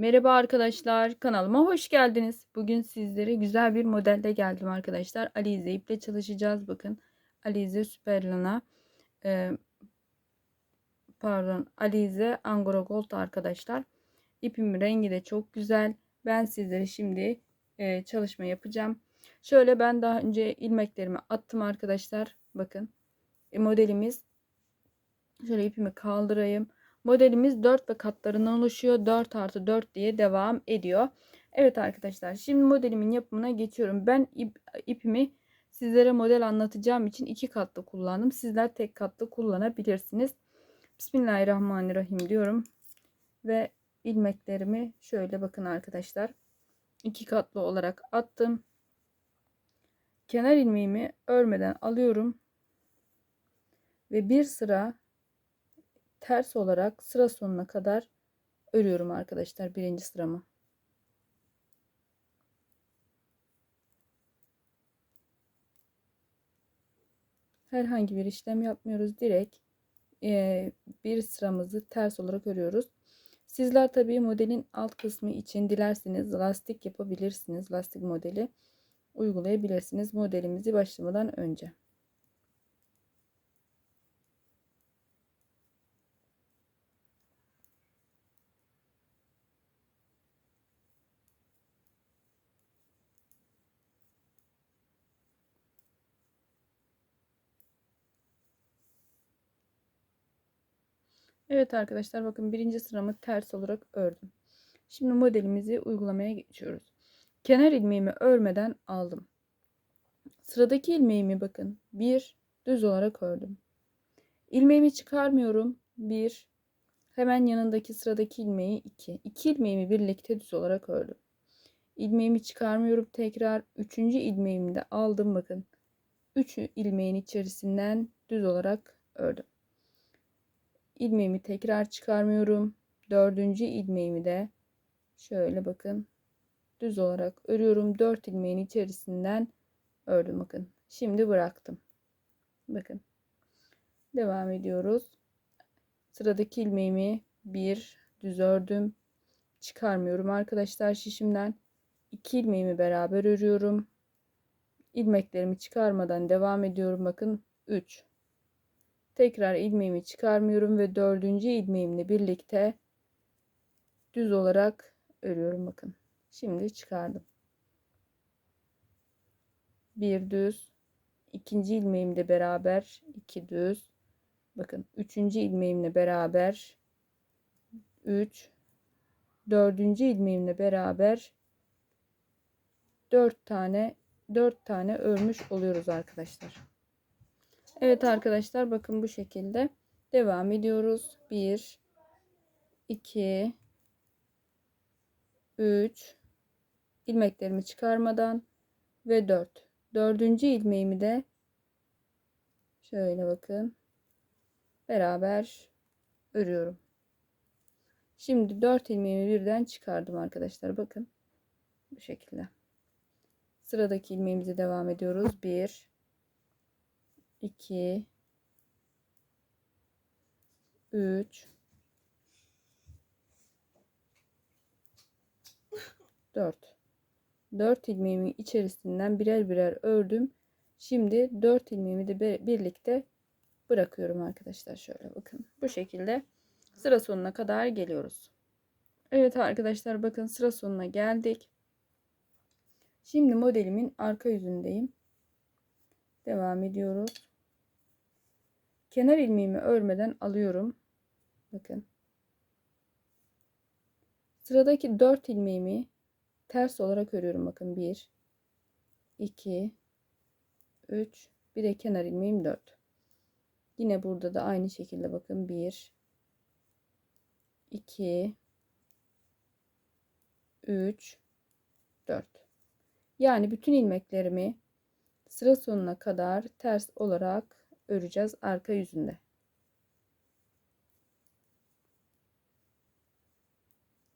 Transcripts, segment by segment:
Merhaba arkadaşlar, kanalıma hoş geldiniz. Bugün sizlere güzel bir modelde geldim arkadaşlar. Alize iple çalışacağız. Bakın Alize Superlana e, pardon Alize Angora Gold arkadaşlar. İpimin rengi de çok güzel. Ben sizlere şimdi e, çalışma yapacağım. Şöyle ben daha önce ilmeklerimi attım arkadaşlar. Bakın e, modelimiz şöyle ipimi kaldırayım. Modelimiz 4 ve katlarından oluşuyor. 4 artı 4 diye devam ediyor. Evet arkadaşlar şimdi modelimin yapımına geçiyorum. Ben ip, ipimi sizlere model anlatacağım için iki katlı kullandım. Sizler tek katlı kullanabilirsiniz. Bismillahirrahmanirrahim diyorum. Ve ilmeklerimi şöyle bakın arkadaşlar. iki katlı olarak attım. Kenar ilmeğimi örmeden alıyorum. Ve bir sıra ters olarak sıra sonuna kadar örüyorum arkadaşlar birinci sıramı. Herhangi bir işlem yapmıyoruz. Direkt e, bir sıramızı ters olarak örüyoruz. Sizler tabii modelin alt kısmı için dilerseniz lastik yapabilirsiniz. Lastik modeli uygulayabilirsiniz modelimizi başlamadan önce. Evet arkadaşlar bakın birinci sıramı ters olarak ördüm. Şimdi modelimizi uygulamaya geçiyoruz. Kenar ilmeğimi örmeden aldım. Sıradaki ilmeğimi bakın bir düz olarak ördüm. İlmeğimi çıkarmıyorum. Bir hemen yanındaki sıradaki ilmeği iki. İki ilmeğimi birlikte düz olarak ördüm. İlmeğimi çıkarmıyorum tekrar. Üçüncü ilmeğimi de aldım bakın. Üç ilmeğin içerisinden düz olarak ördüm ilmeğimi tekrar çıkarmıyorum. Dördüncü ilmeğimi de şöyle bakın düz olarak örüyorum. Dört ilmeğin içerisinden ördüm bakın. Şimdi bıraktım. Bakın. Devam ediyoruz. Sıradaki ilmeğimi bir düz ördüm. Çıkarmıyorum arkadaşlar şişimden. İki ilmeğimi beraber örüyorum. ilmeklerimi çıkarmadan devam ediyorum. Bakın 3 Tekrar ilmeğimi çıkarmıyorum ve dördüncü ilmeğimle birlikte düz olarak örüyorum bakın. Şimdi çıkardım. Bir düz, ikinci ilmeğimle beraber iki düz. Bakın üçüncü ilmeğimle beraber üç, dördüncü ilmeğimle beraber dört tane dört tane örmüş oluyoruz arkadaşlar. Evet arkadaşlar bakın bu şekilde devam ediyoruz. 1 2 3 ilmeklerimi çıkarmadan ve 4. Dördüncü ilmeğimi de şöyle bakın beraber örüyorum. Şimdi 4 ilmeğimi birden çıkardım arkadaşlar. Bakın bu şekilde. Sıradaki ilmeğimize devam ediyoruz. 1 2 3 4 4 ilmeğimi içerisinden birer birer ördüm. Şimdi 4 ilmeğimi de birlikte bırakıyorum arkadaşlar. Şöyle bakın. Bu şekilde sıra sonuna kadar geliyoruz. Evet arkadaşlar bakın sıra sonuna geldik. Şimdi modelimin arka yüzündeyim. Devam ediyoruz kenar ilmeğimi örmeden alıyorum. Bakın. Sıradaki 4 ilmeğimi ters olarak örüyorum. Bakın 1 2 3 bir de kenar ilmeğim 4. Yine burada da aynı şekilde bakın 1 2 3 4. Yani bütün ilmeklerimi sıra sonuna kadar ters olarak öreceğiz arka yüzünde.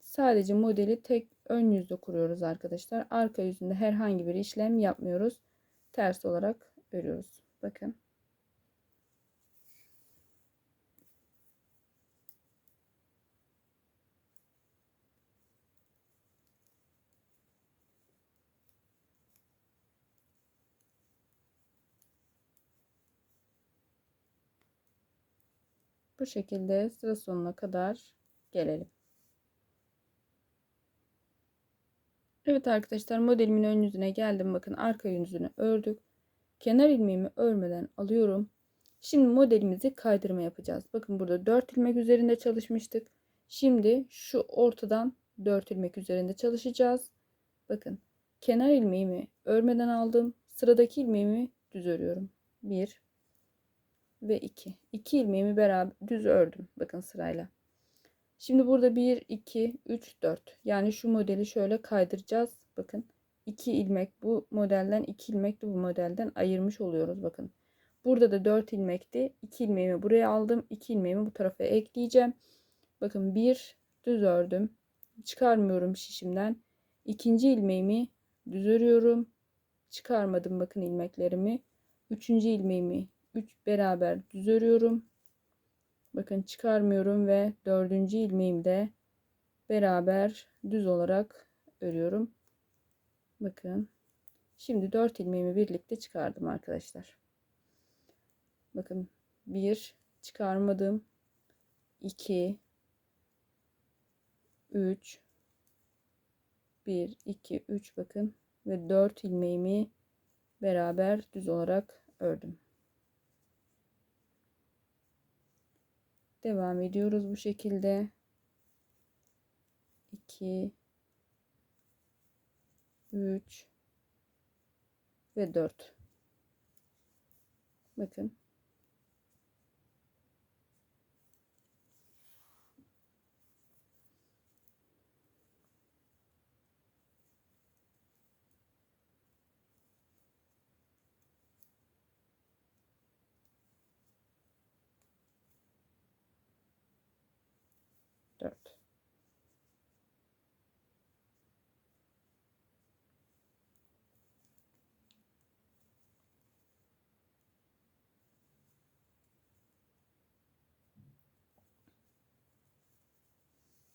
Sadece modeli tek ön yüzde kuruyoruz arkadaşlar. Arka yüzünde herhangi bir işlem yapmıyoruz. Ters olarak örüyoruz. Bakın. Bu şekilde sıra sonuna kadar gelelim. Evet arkadaşlar modelimin ön yüzüne geldim. Bakın arka yüzünü ördük. Kenar ilmeğimi örmeden alıyorum. Şimdi modelimizi kaydırma yapacağız. Bakın burada 4 ilmek üzerinde çalışmıştık. Şimdi şu ortadan 4 ilmek üzerinde çalışacağız. Bakın kenar ilmeğimi örmeden aldım. Sıradaki ilmeğimi düz örüyorum. 1 ve 2. 2 ilmeğimi beraber düz ördüm. Bakın sırayla. Şimdi burada 1, 2, 3, 4. Yani şu modeli şöyle kaydıracağız. Bakın 2 ilmek bu modelden 2 ilmek de bu modelden ayırmış oluyoruz. Bakın. Burada da 4 ilmekti. 2 ilmeğimi buraya aldım. 2 ilmeğimi bu tarafa ekleyeceğim. Bakın 1 düz ördüm. Çıkarmıyorum şişimden. İkinci ilmeğimi düz örüyorum. Çıkarmadım bakın ilmeklerimi. Üçüncü ilmeğimi 3 beraber düz örüyorum. Bakın çıkarmıyorum ve dördüncü ilmeğimi de beraber düz olarak örüyorum. Bakın. Şimdi 4 ilmeğimi birlikte çıkardım arkadaşlar. Bakın 1 çıkarmadım. 2 3 1 2 3 bakın ve 4 ilmeğimi beraber düz olarak ördüm. Devam ediyoruz bu şekilde. 2 3 ve 4. Bakın. Dört.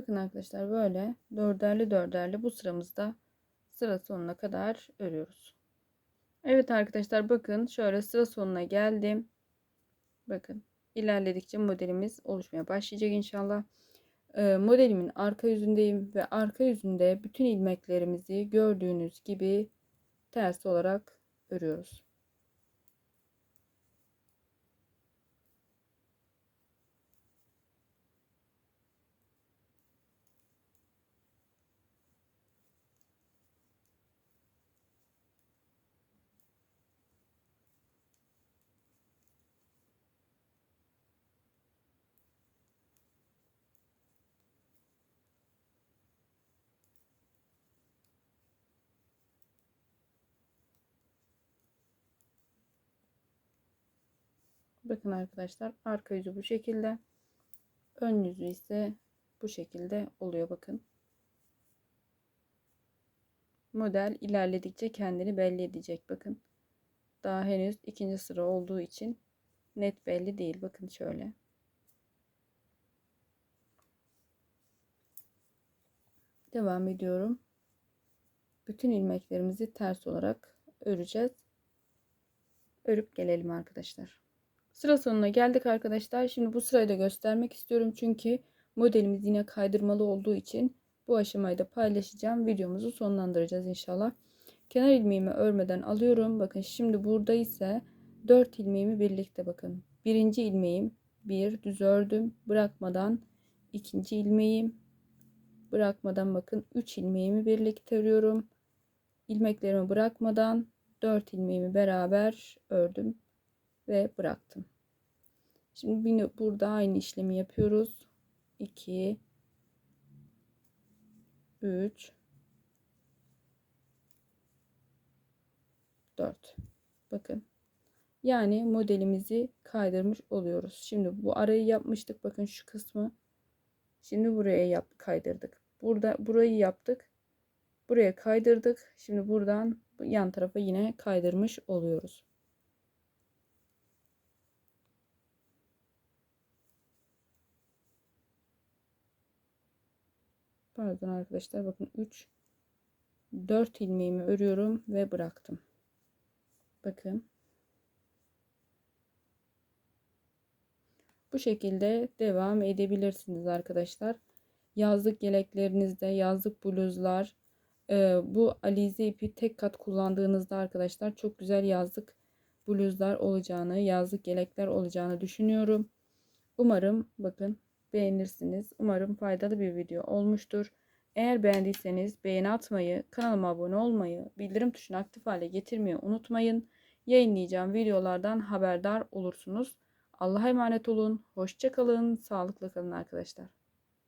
Bakın arkadaşlar böyle dörderli dörderli bu sıramızda sıra sonuna kadar örüyoruz. Evet arkadaşlar bakın şöyle sıra sonuna geldim. Bakın ilerledikçe modelimiz oluşmaya başlayacak inşallah. Ee, modelimin arka yüzündeyim ve arka yüzünde bütün ilmeklerimizi gördüğünüz gibi ters olarak örüyoruz. Bakın arkadaşlar arka yüzü bu şekilde. Ön yüzü ise bu şekilde oluyor bakın. Model ilerledikçe kendini belli edecek bakın. Daha henüz ikinci sıra olduğu için net belli değil. Bakın şöyle. Devam ediyorum. Bütün ilmeklerimizi ters olarak öreceğiz. Örüp gelelim arkadaşlar. Sıra sonuna geldik arkadaşlar. Şimdi bu sırayı da göstermek istiyorum. Çünkü modelimiz yine kaydırmalı olduğu için bu aşamayı da paylaşacağım. Videomuzu sonlandıracağız inşallah. Kenar ilmeğimi örmeden alıyorum. Bakın şimdi burada ise 4 ilmeğimi birlikte bakın. Birinci ilmeğim bir düz ördüm. Bırakmadan ikinci ilmeğim bırakmadan bakın 3 ilmeğimi birlikte örüyorum. ilmeklerimi bırakmadan 4 ilmeğimi beraber ördüm ve bıraktım. Şimdi yine burada aynı işlemi yapıyoruz. 2 3 4 bakın. Yani modelimizi kaydırmış oluyoruz. Şimdi bu arayı yapmıştık. Bakın şu kısmı. Şimdi buraya yap kaydırdık. Burada burayı yaptık. Buraya kaydırdık. Şimdi buradan yan tarafa yine kaydırmış oluyoruz pardon arkadaşlar bakın 3 4 ilmeğimi örüyorum ve bıraktım bakın Bu şekilde devam edebilirsiniz arkadaşlar. Yazlık yeleklerinizde, yazlık bluzlar, e, bu alize ipi tek kat kullandığınızda arkadaşlar çok güzel yazlık bluzlar olacağını, yazlık yelekler olacağını düşünüyorum. Umarım bakın beğenirsiniz. Umarım faydalı bir video olmuştur. Eğer beğendiyseniz beğeni atmayı, kanalıma abone olmayı, bildirim tuşunu aktif hale getirmeyi unutmayın. Yayınlayacağım videolardan haberdar olursunuz. Allah'a emanet olun. Hoşça kalın. Sağlıklı kalın arkadaşlar.